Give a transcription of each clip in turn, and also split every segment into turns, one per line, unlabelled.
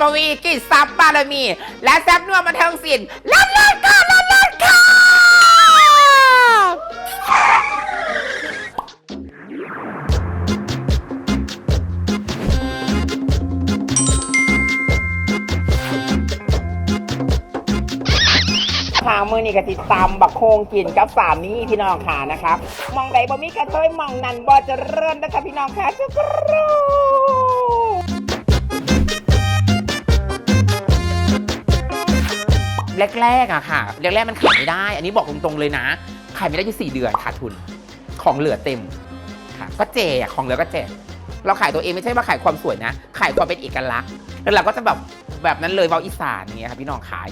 ปวีกิจซับบารมี และแซบนัวมาเทิงศิลป์ลัดลัดค่ะลัดลัดค่ะค่ะมือนี่กะติดตามบักโคงกินกับสามีพี่น้องค่ะนะครับมองใดบ่มีกระเทยมองนันบ่เจะเริ่มนะคะพี่น้องค่ะจุกรู แรกๆอะค่ะ แรกๆมันขายไม่ได้ อันนี้บอกตรงๆเลยนะ ขายไม่ได้อยู่สี่เดือนขาดทุน ของเหลือเต็มค่ะ ก็แจกของเหลือก็แจกเราขายตัวเองไม่ใช่ว่าขายความสวยนะ ขายความเป็นเอกลักษณ์ แล้วเราก็จะแบบแบบนั้นเลยเบาอีสานอย่างเงี้ยค่ะพี่น้องขาย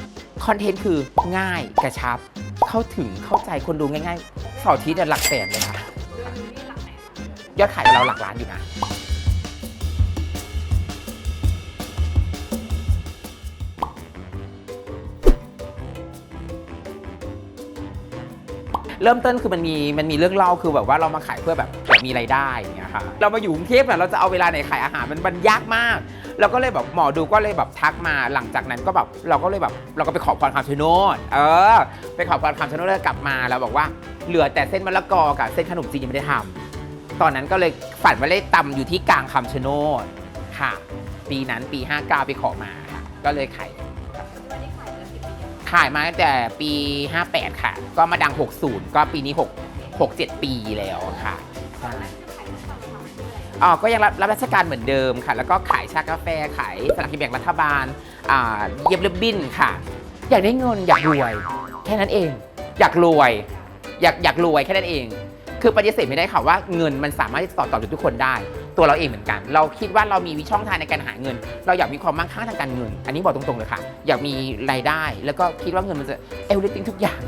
คอนเทนต์คือง่ายกระชับ เข้าถึงเข้าใจคนดูง่ายๆเสาร์อาทิตย์เนี่ยหลักแสนเลยค่ะ ยอดขายเราหลักล้านอยู่นะ เริ่มต้นคือมันมีมันมีเรื่องเล่าคือแบบว่าเรามาขายเพื่อแบบอยากมีรายได้อย่างเงี้ยค่ะเรามาอยู่กรุงเทพเนี่ยเราจะเอาเวลาไหนขายอาหารมันมันยากมากเราก็เลยแบบหมอดูก็เลยแบบทักมาหลังจากนั้นก็แบบเราก็เลยแบบเราก็ไปขอพรคำชะโนดเออ ไปขอพรคำชะโนดแล้วกลับมาแล้วบอกว่าเหลือแต่เส้นมะละกอกับเส้นขนมจีนยังไม่ได้ทำตอนนั้นก็เลยฝันว่าได้ตำอยู่ที่กลางคำชะโนดค่ะ ปีนั้นปี 59ไปขอมาค่ะก็เลยขาย ขายมาตั้งแต่ปี 58 ค่ะ ก็มาดัง 60 ก็ปีนี้ 6 67 ปีแล้วค่ะใช่อ๋อก็ยังรับรับราชการเหมือนเดิมค่ะ แล้วก็ขายชากาแฟ ขายสลากกินแบ่งรัฐบาลอ่าเย็บเล็บบิ้นค่ะ อยากได้เงินอยากรวย แค่นั้นเอง อยากรวย อยากอยากรวยแค่นั้นเอง คือปฏิเสธไม่ได้ค่ะว่าเงินมันสามารถที่จะต่อต่อทุกคนได้ ตัวเราเองเหมือนกัน เราคิดว่าเรามีวิช่องทางในการหาเงิน เราอยากมีความมั่งคั่งทางการเงิน อันนี้บอกตรงๆเลยค่ะ อยากมีรายได้ แล้วก็คิดว่าเงินมันจะเอล y ติงทุกอย่าง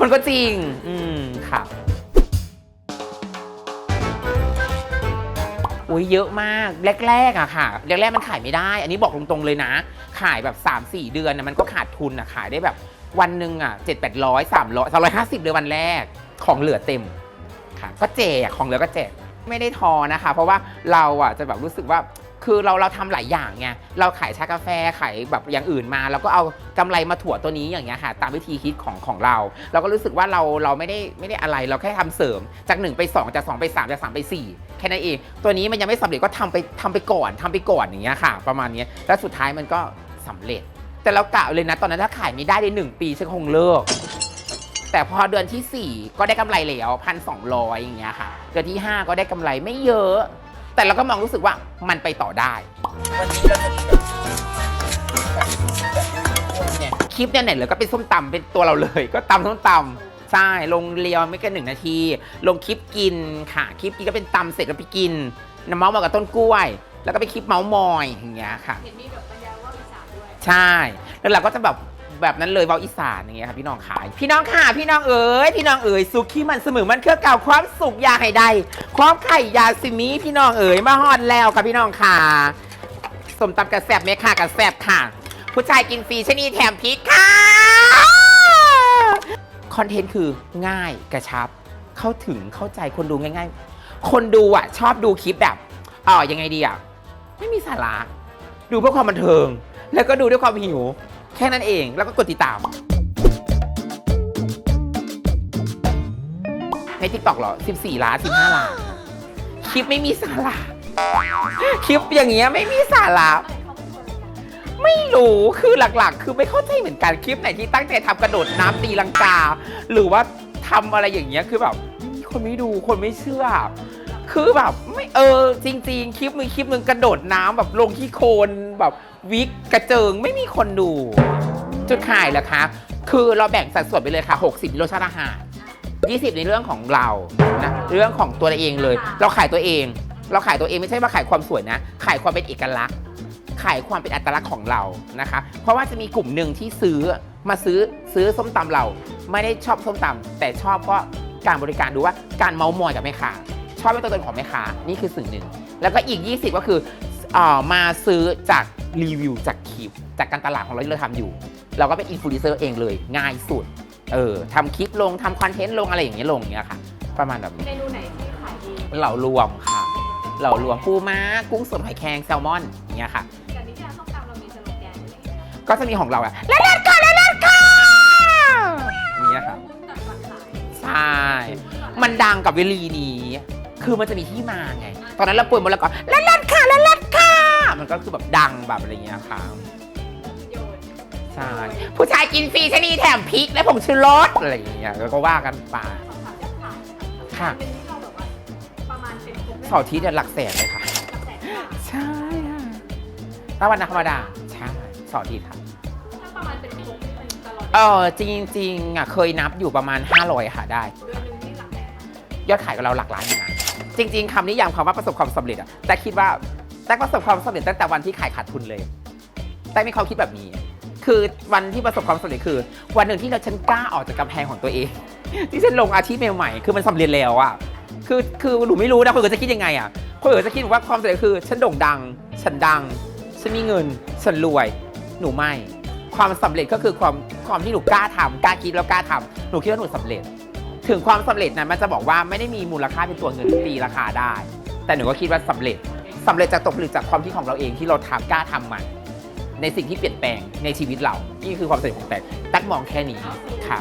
มันก็จริง อืมค่ะอุ้ยเยอะมากแรกๆอะค่ะแรกๆมันขายไม่ได้ อันนี้บอกตรงๆเลยนะ ขายแบบ 3-4 เดือนนะมันก็ขาดทุนอะขายได้แบบวันหนึ่งอะ7 8 0 0 300 350เลยวันแรกของเหลือเต็มค่ะ ก็แจกของเหลือก็แจก ไม่ได้ทอนะคะ เพราะว่าเราอะจะแบบรู้สึกว่าคือเราเราทำหลายอย่างไงเราขายชากาแฟขายแบบอย่างอื่นมา แล้วก็เอากำไรมาถั่วตัวนี้อย่างเงี้ยค่ะ ตามวิธีคิดของของเรา เราก็รู้สึกว่าเราเราไม่ได้ไม่ได้อะไรเราแค่ทำเสริมจาก 1 ไป 2 จาก 2 ไป 3 จาก 3 ไป 4 แค่นั้นเอง ตัวนี้มันยังไม่สำเร็จก็ทำไปทำไปก่อนทำไปก่อนอย่างเงี้ยค่ะ ประมาณเนี้ยแล้วสุดท้ายมันก็สำเร็จ แต่เรากะเลยนะ ตอนนั้นถ้าขายไม่ได้ในหนึ่งปีฉันคงเลิก แต่พอเดือนทีสี่ 4 ก็ได้กำไรแล้วพันสองร้อยอย่างเงี้ยค่ะ เดือนที่ 5 ก็ได้กำไรไม่เยอะ แต่เราก็มองรู้สึกว่ามันไปต่อได้ วันนี้เราจะมีเนี่ยคลิปเนี่ยไหนเหลือก็เป็นส้มตำเป็นตัวเราเลย ก็ตำส้มตำใช่ลงเรียวไม่เกินหนึ่งนาที ลงคลิปกินค่ะคลิปกินก็เป็นตำเสร็จก็ไปกินน้ำเมาส์มากับต้นกล้วย แล้วก็ไปคลิปเมาส์มอยอย่างเงี้ยค่ะ
เห็นมีแบบปัญญาว่าอีสานด้วย
ใช่ แล้วเราก็จะแบบ แบบนั้นเลยเบาอีสานอย่างเงี้ยค่ะพี่น้องขาย พี่น้องค่ะพี่น้องเอ๋ยพี่น้องเอ๋ยสุขี้มันเสมอมันเครือเก่าความสุขอยาให้ได้ความไข่ยาซิมีพี่น้องเอ๋ยมาฮอดแล้วค่ะพี่น้องค่ะสมตำกระแซบเมค่ะกระแซบค่ะ ผู้ชายกินฟรีชนีแถมพริกค่ะคอนเทนต์คือง่ายกระชับ เข้าถึงเข้าใจคนดูง่าย ๆ คนดูอะ ชอบดูคลิปแบบอ๋อยังไงดีอะไม่มีสาระดูเพื่อความบันเทิง แล้วก็ดูด้วยความหิว แค่นั้นเองแล้วก็กดติดตาม ในทิกตอกเหรอ 14 ล้าน 15 ล้าน คลิปไม่มีสาระคลิปอย่างเงี้ยไม่มีสาระไม่รู้คือหลักๆ คือไม่เข้าใจเหมือนกันคลิปไหนที่ตั้งใจทำกระโดดน้ำตีลังกา หรือว่าทำอะไรอย่างเงี้ยคือแบบ คนไม่ดูคนไม่เชื่อ คือแบบไม่เออจริง ๆ คลิปมึงคลิปมึงกระโดดน้ำแบบลงที่โคลนแบบวิกกระเจิงไม่มีคนดู จุดขายเหรอคะ คือเราแบ่งสัดส่วนไปเลยค่ะ 60รสชาติอาหาร 20 ในเรื่องของเรานะเรื่องของตัวเราเองเลย เราขายตัวเอง เราขายตัวเองไม่ใช่ว่าขายความสวยนะ ขายความเป็นเอกลักษณ์ ขายความเป็นอัตลักษณ์ของเรานะคะ เพราะว่าจะมีกลุ่มหนึ่งที่ซื้อมาซื้อซื้อส้มตำเรา ไม่ได้ชอบส้มตำแต่ชอบก็การบริการดูว่าการเมาส์มอยกับแม่ค้า ชอบเป็นตัวตนของแม่ค้านี่คือสิ่งหนึ่ง แล้วก็อีก 20 ก็คือเออมาซื้อจากรีวิวจากคลิป จากการตลาดของเราที่เราทำอยู่ เราก็เป็นอินฟลูเอนเซอร์เองเลยง่ายสุดเออทำคลิปลงทำคอนเทนต์ลงอะไรอย่างเงี้ยลงอย่างเงี้ยค่ะ ประมาณแบบนี้
เมนูไหนที่ขายดี
เหล่ารวมค่ะเหล่ารวมปูม้ากุ้งสดหอยแครงแซลมอนอย่างเงี้ยค่ะ
อย่างนี้ที่ร้านส้มตำเรามี
ก็จะมีของเราอะแล้วเลิศค่ะแล้วเลิศค่ะอย่างเงี้ยครับ
มุ่งแต่ก่อนขาย
ใช่ มันดังกับเวลีนี้ คือมันจะมีที่มาไง ตอนนั้นเราป่วยหมดแล้วก็แล้วเลิศค่ะแล้วเลิศค่ะ มันก็คือแบบดังแบบอะไรอย่างเงี้ยค่ะ
โยน
ใช่ผู้ชายกินฟรีชะนีแถมพริกและผงชูรสอะไรอย่างเงี้ยแล้วก็ว่ากันไป
สอบถามยอดขาย
ค่ะ
เป็นที่เราแบบว่าประมาณเป็นครบ
เสาร์อาทิตย์เนี่ยหลักแสนเลยค่ะ
กระแสบาท
ใช่ค่ะถ้าวันธรรมดาใช่เสาร์อาทิตย์ค่ะ
ถ้าประมาณเป็นครบเป็นตลอด
เออจริงๆอะเคยนับอยู่ประมาณ 500 ค่ะได้
เดือน
ยอดขายกับเราหลักล้านอยู่นะจริง ๆคำนิยามคำว่าประสบความสำเร็จอะแต่คิดว่าแต่ประสบความสำเร็จตั้งแต่วันที่ขายขาดทุนเลย แต่มีความคิดแบบนี้ คือวันที่ประสบความสำเร็จคือ วันหนึ่งที่เราฉันกล้าออกจากกำแพงของตัวเอง ที่ฉันลงอาชีพใหม่ๆคือมันสำเร็จแล้วอะคือคือหนูไม่รู้นะคนอื่นจะคิดยังไงอะคนอื่นจะคิดว่าความสำเร็จคือฉันโด่งดัง ฉันดัง ฉันมีเงิน ฉันรวย หนูไม่ ความสำเร็จก็คือความความที่หนูกล้าทำกล้าคิดแล้วกล้าทำหนูคิดว่าหนูสำเร็จ ถึงความสำเร็จนั้นมันจะบอกว่าไม่ได้มีมูลค่าเป็นตัวเงินตีราคาได้ แต่หนูก็คิดว่าสำเร็จสำเร็จจากตกผลึกจากความคิดของเราเองที่เราทำกล้าทำมัน ในสิ่งที่เปลี่ยนแปลงในชีวิตเรา นี่คือความสำเร็จของแต่ตักมองแค่นี้ค่ะ